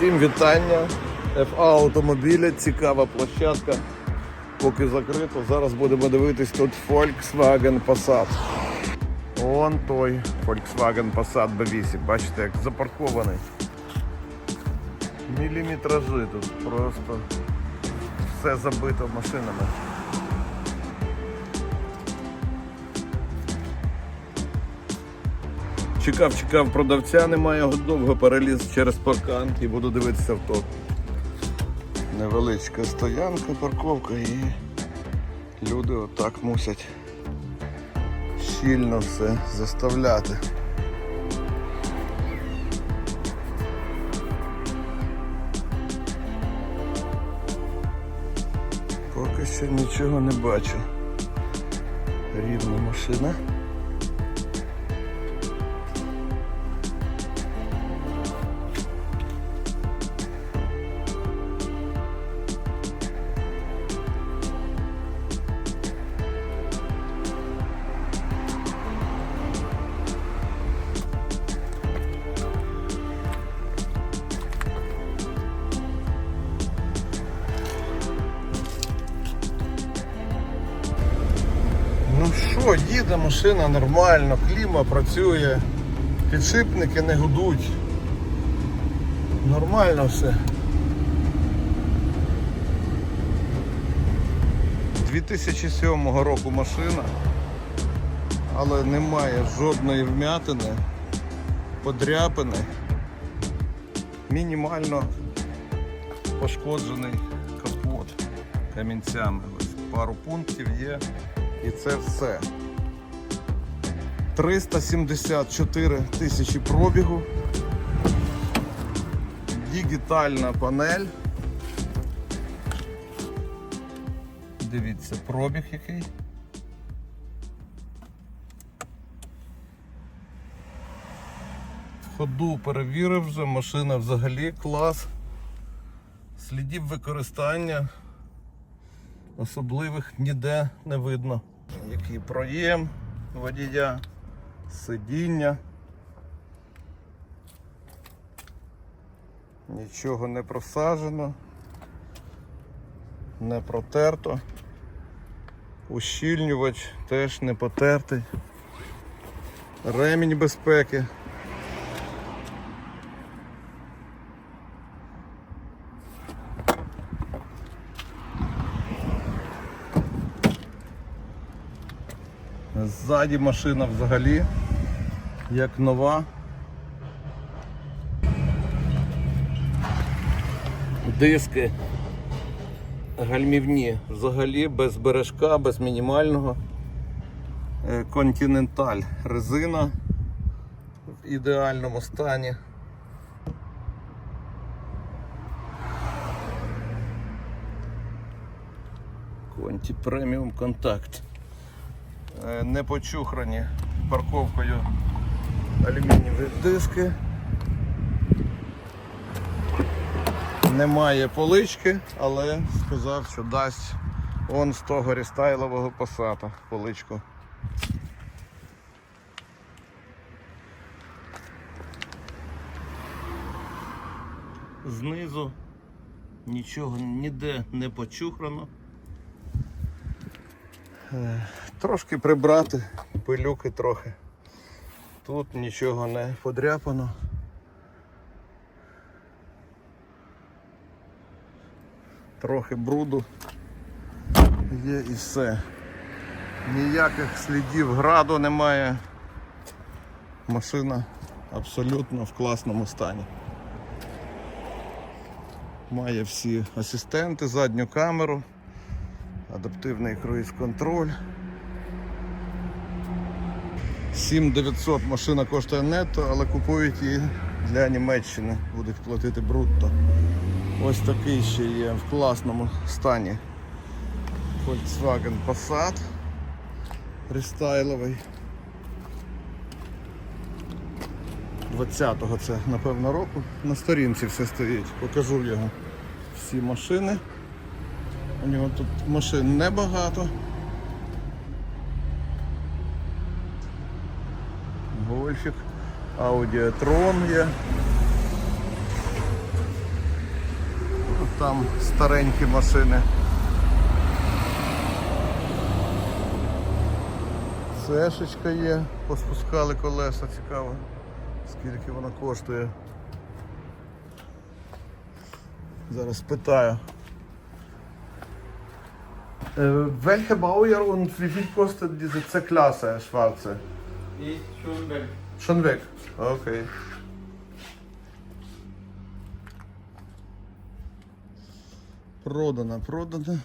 Всім вітання. FA автомобіля, цікава площадка. Поки закрито. Зараз будемо дивитись тут Volkswagen Passat. Вон той Volkswagen Passat B8. Бачите, як запаркований. Міліметражі тут просто все забито машинами. Чекав, чекав продавця, немає, довго переліз через паркан і буду дивитися авто. Невеличка стоянка, парковка і люди отак мусять щільно все заставляти. Поки що нічого не бачу. Рівна машина. Що, їде машина нормально, кліма працює, підшипники не гудуть. Нормально все. 2007 року машина, але немає жодної вмятини, подряпини, мінімально пошкоджений капот камінцями. Ось пару пунктів є. І це все. 374 тисячі пробігу. Дігітальна панель. Дивіться, пробіг який. Ходу перевірив вже, машина взагалі клас. Слідів використання особливих ніде не видно. Який проєм водія, сидіння. Нічого не просаджено, не протерто. Ущільнювач теж не потертий. Ремінь безпеки. Ззаді машина взагалі як нова. Диски гальмівні взагалі без бережка, без мінімального. Е, Континенталь резина в ідеальному стані. Конті преміум контакт. Е, не почухрані парковкою алюмінієві диски. Немає полички, але сказав, що дасть он з того рестайлового пасата поличку. Знизу нічого ніде не почухрано. Трошки прибрати, пилюки трохи. Тут нічого не подряпано. Трохи бруду є і все. Ніяких слідів граду немає. Машина абсолютно в класному стані. Має всі асистенти, задню камеру адаптивний круїз-контроль. 7900 машина коштує нетто, але купують її для Німеччини, будуть платити брутто. Ось такий ще є в класному стані Volkswagen Passat рестайловий. 20-го це напевно року. На сторінці все стоїть. Покажу його всі машини. У нього тут машин небагато. Гольфік, Audi e-tron є. там старенькі машини. Цешечка є, поспускали колеса, цікаво, скільки вона коштує. Зараз питаю. Äh, welche Baujahr und wie viel kostet diese C-Klasse schwarze? Weg. Schon weg. Okay. Продана, продана.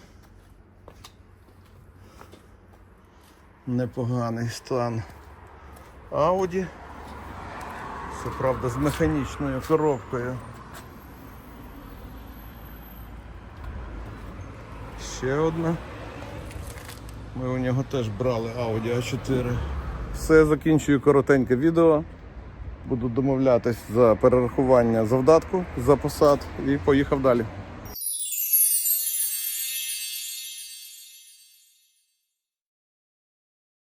Непоганий стан. Ауді. Це правда з механічною коробкою. Ще одна. Ми у нього теж брали Audi A4. Все, закінчую коротеньке відео. Буду домовлятись за перерахування завдатку за посад і поїхав далі.